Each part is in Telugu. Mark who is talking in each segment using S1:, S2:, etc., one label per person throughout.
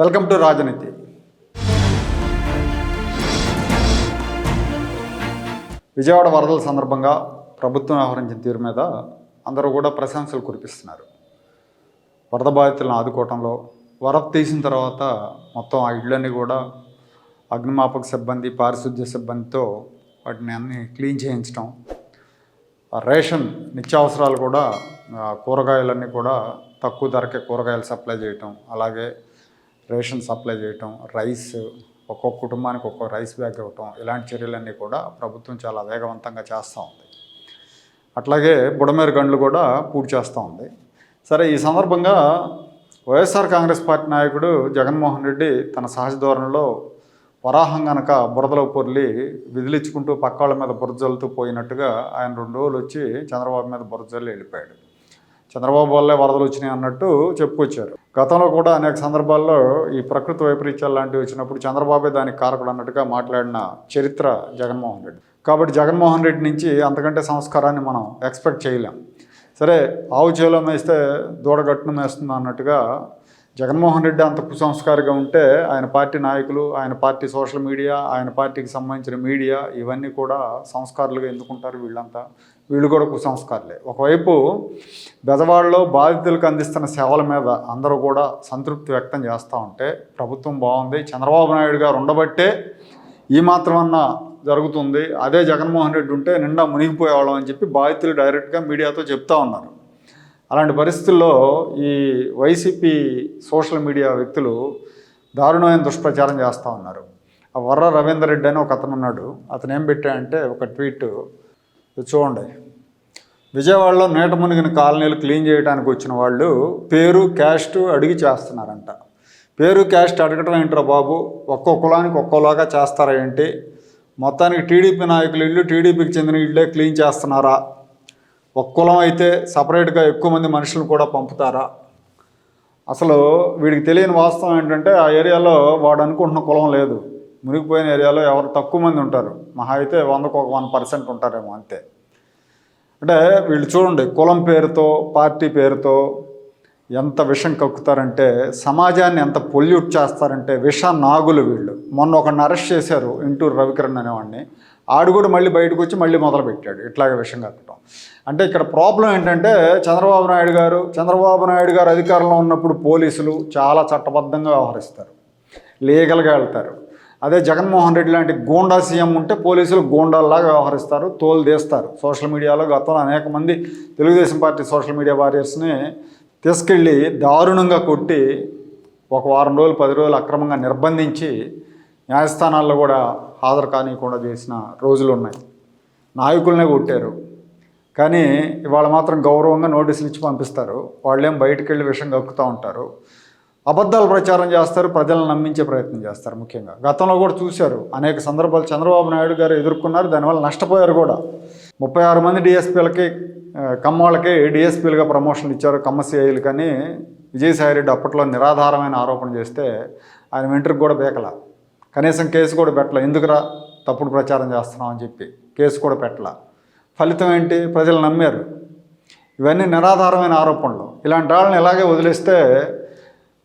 S1: వెల్కమ్ టు రాజనీతి. విజయవాడ వరదల సందర్భంగా ప్రభుత్వం వ్యవహరించిన తీరు మీద అందరూ కూడా ప్రశంసలు కురిపిస్తున్నారు. వరద బాధితులను ఆదుకోవటంలో వరద తీసిన తర్వాత మొత్తం ఆ ఇళ్ళన్నీ కూడా అగ్నిమాపక సిబ్బంది పారిశుద్ధ్య సిబ్బందితో వాటిని అన్ని క్లీన్ చేయించడం రేషన్ నిత్యావసరాలు కూడా కూరగాయలన్నీ కూడా తక్కువ ధరకే కూరగాయలు సప్లై చేయటం అలాగే రేషన్ సప్లై చేయటం రైస్ ఒక్కొక్క కుటుంబానికి ఒక్కొక్క రైస్ బ్యాగ్ ఇవ్వటం ఇలాంటి చర్యలన్నీ కూడా ప్రభుత్వం చాలా వేగవంతంగా చేస్తూ ఉంది. అట్లాగే బుడమేరు గండ్లు కూడా పూర్తి చేస్తూ ఉంది. సరే ఈ సందర్భంగా వైఎస్ఆర్ కాంగ్రెస్ పార్టీ నాయకుడు జగన్మోహన్ రెడ్డి తన సహజ ధోరణిలో వరాహం గనక బురదలో పొర్లి విధులిచ్చుకుంటూ పక్కాళ్ళ మీద బురద జల్లుతూ పోయినట్టుగా ఆయన రెండు రోజులు వచ్చి చంద్రబాబు మీద బురద జల్లి వెళ్ళిపోయాడు. చంద్రబాబు వల్లే వరదలు వచ్చినాయి అన్నట్టు చెప్పుకొచ్చారు. గతంలో కూడా అనేక సందర్భాల్లో ఈ ప్రకృతి వైపరీత్యాలు లాంటివి వచ్చినప్పుడు చంద్రబాబే దానికి కారకుడు అన్నట్టుగా మాట్లాడిన చరిత్ర జగన్మోహన్ రెడ్డి. కాబట్టి జగన్మోహన్ రెడ్డి నుంచి అంతకంటే సంస్కారాన్ని మనం ఎక్స్పెక్ట్ చేయలేం. సరే ఆవు చేలో మేస్తే దూడగట్టును మేస్తుంది అన్నట్టుగా జగన్మోహన్ రెడ్డి అంత కుసంస్కారిగా ఉంటే ఆయన పార్టీ నాయకులు ఆయన పార్టీ సోషల్ మీడియా ఆయన పార్టీకి సంబంధించిన మీడియా ఇవన్నీ కూడా సంస్కారులుగా ఎందుకుంటారు వీళ్ళంతా? వీళ్ళు కూడా కుసంస్కారులే. ఒకవైపు బెదవాడలో బాధితులకు అందిస్తున్న సేవల మీద అందరూ కూడా సంతృప్తి వ్యక్తం చేస్తూ ఉంటే ప్రభుత్వం బాగుంది. చంద్రబాబు నాయుడు గారు ఉండబట్టే ఈ మాత్రమన్నా జరుగుతుంది. అదే జగన్మోహన్ రెడ్డి ఉంటే నిండా మునిగిపోయేవాళ్ళం అని చెప్పి బాధితులు డైరెక్ట్గా మీడియాతో చెప్తా ఉన్నారు. అలాంటి పరిస్థితుల్లో ఈ వైసీపీ సోషల్ మీడియా వ్యక్తులు దారుణమైన దుష్ప్రచారం చేస్తూ ఉన్నారు. ఆ వర్ర రవీందర్ రెడ్డి అని ఒక అతను ఉన్నాడు. అతను ఏం పెట్టాడంటే ఒక ట్వీట్ చూడండి. విజయవాడలో నీట మునిగిన కాలనీలు క్లీన్ చేయడానికి వచ్చిన వాళ్ళు పేరు క్యాస్ట్ అడిగి చేస్తున్నారంట. పేరు క్యాస్ట్ అడగటం ఏంట్రా బాబు? ఒక్కో కులానికి ఒక్కోలాగా చేస్తారా ఏంటి? మొత్తానికి టీడీపీ నాయకులు ఇల్లు టీడీపీకి చెందిన ఇళ్ళే క్లీన్ చేస్తున్నారా? ఒక కులం అయితే సపరేట్గా ఎక్కువ మంది మనుషులు కూడా పంపుతారా? అసలు వీడికి తెలియని వాస్తవం ఏంటంటే ఆ ఏరియాలో వాడు అనుకుంటున్న కులం లేదు. మునిగిపోయిన ఏరియాలో ఎవరు తక్కువ మంది ఉంటారు. మహా అయితే వందకు ఒక వన్ పర్సెంట్ ఉంటారేమో అంతే. అంటే వీళ్ళు చూడండి కులం పేరుతో పార్టీ పేరుతో ఎంత విషం కక్కుతారంటే సమాజాన్ని ఎంత పొల్యూట్ చేస్తారంటే విష నాగులు వీళ్ళు. మొన్న ఒకరిని అరెస్ట్ చేశారు ఇంటూరు రవికిరణ్ అనేవాడిని. ఆడు కూడా మళ్ళీ బయటకు వచ్చి మళ్ళీ మొదలుపెట్టాడు. ఇట్లాగే విషయం కక్కటం అంటే ఇక్కడ ప్రాబ్లం ఏంటంటే చంద్రబాబు నాయుడు గారు చంద్రబాబు నాయుడు గారు అధికారంలో ఉన్నప్పుడు పోలీసులు చాలా చట్టబద్ధంగా వ్యవహరిస్తారు. లీగల్గా వెళ్తారు. అదే జగన్మోహన్ రెడ్డి లాంటి గూండా సీఎం ఉంటే పోలీసులు గోండాల్లాగా వ్యవహరిస్తారు తోలు తీస్తారు. సోషల్ మీడియాలో గతంలో అనేక మంది తెలుగుదేశం పార్టీ సోషల్ మీడియా వారియర్స్ని తీసుకెళ్ళి దారుణంగా కొట్టి ఒక వారం రోజులు పది రోజులు అక్రమంగా నిర్బంధించి న్యాయస్థానాల్లో కూడా హాజరు కానివ్వకుండా చేసిన రోజులు ఉన్నాయి. నాయకులనే కొట్టారు. కానీ ఇవాళ మాత్రం గౌరవంగా నోటీసులు ఇచ్చి పంపిస్తారు. వాళ్ళేం బయటికి వెళ్ళి విషయం కక్కుతూ ఉంటారు. అబద్ధాలు ప్రచారం చేస్తారు. ప్రజలను నమ్మించే ప్రయత్నం చేస్తారు ముఖ్యంగా. గతంలో కూడా చూశారు. అనేక సందర్భాలు చంద్రబాబు నాయుడు గారు ఎదుర్కొన్నారు. దానివల్ల నష్టపోయారు కూడా. ముప్పై ఆరు మంది డిఎస్పీలకి కమ్మోళ్ళకి డిఎస్పీలుగా ప్రమోషన్లు ఇచ్చారు. కమ్మసిఐలు కానీ కానీ విజయసాయిరెడ్డి అప్పట్లో నిరాధారమైన ఆరోపణ చేస్తే ఆయన వెంట్రుకు కూడా బేకల. కనీసం కేసు కూడా పెట్టలే. ఎందుకురా తప్పుడు ప్రచారం చేస్తున్నాం అని చెప్పి కేసు కూడా పెట్టలే. ఫలితం ఏంటి? ప్రజలు నమ్మారు. ఇవన్నీ నిరాధారమైన ఆరోపణలు. ఇలాంటి వాళ్ళని ఇలాగే వదిలేస్తే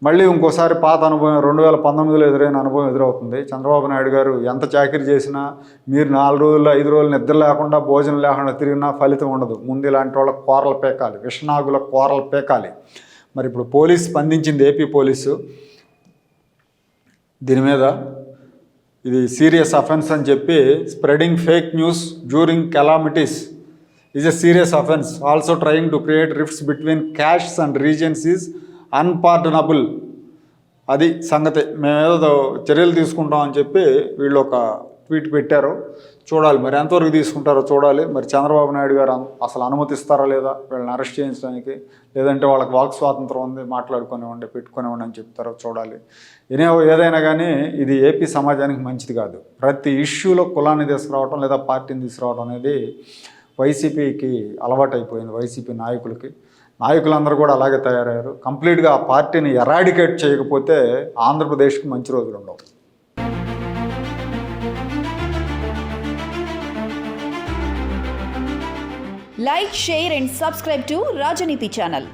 S1: మళ్ళీ ఇంకోసారి పాత అనుభవం రెండు వేల పంతొమ్మిదిలో ఎదురైన అనుభవం ఎదురవుతుంది. చంద్రబాబు నాయుడు గారు ఎంత చాకరీ చేసినా మీరు నాలుగు రోజుల్లో ఐదు రోజులు నిద్ర లేకుండా భోజనం లేకుండా తిరిగినా ఫలితం ఉండదు. ముందు ఇలాంటి వాళ్ళ కూరలు పేకాలి. విషనాగుల కూరలు పేకాలి. మరి ఇప్పుడు పోలీస్ స్పందించింది ఏపీ పోలీసు. దీని మీద ఇది సీరియస్ అఫెన్స్ అని చెప్పి spreading fake news during calamities is a serious offence also trying to create rifts between caste and reasons is unpardonable అది సంగతి. మేమేదో చర్యలు తీసుకుంటామని చెప్పి వీళ్ళు ఒక ట్వీట్ పెట్టారు. చూడాలి. మరి ఎంతవరకు తీసుకుంటారో చూడాలి. మరి చంద్రబాబు నాయుడు గారు అసలు అనుమతిస్తారా లేదా? వీళ్ళని అరెస్ట్ చేయించడానికి లేదంటే వాళ్ళకి వాక్ స్వాతంత్రం ఉంది మాట్లాడుకునివ్వండి ఉండి అని చెప్తారో చూడాలి. ఏనే ఏదైనా కానీ ఇది ఏపీ సమాజానికి మంచిది కాదు. ప్రతి ఇష్యూలో కులాన్ని తీసుకురావడం లేదా పార్టీని తీసుకురావడం అనేది వైసీపీకి అలవాటైపోయింది వైసీపీ నాయకులకి. నాయకులందరూ కూడా అలాగే తయారయ్యారు. కంప్లీట్గా ఆ పార్టీని ఎరాడికేట్ చేయకపోతే ఆంధ్రప్రదేశ్కి మంచి రోజులు ఉండవు.
S2: Like share and subscribe to राजनीति चैनल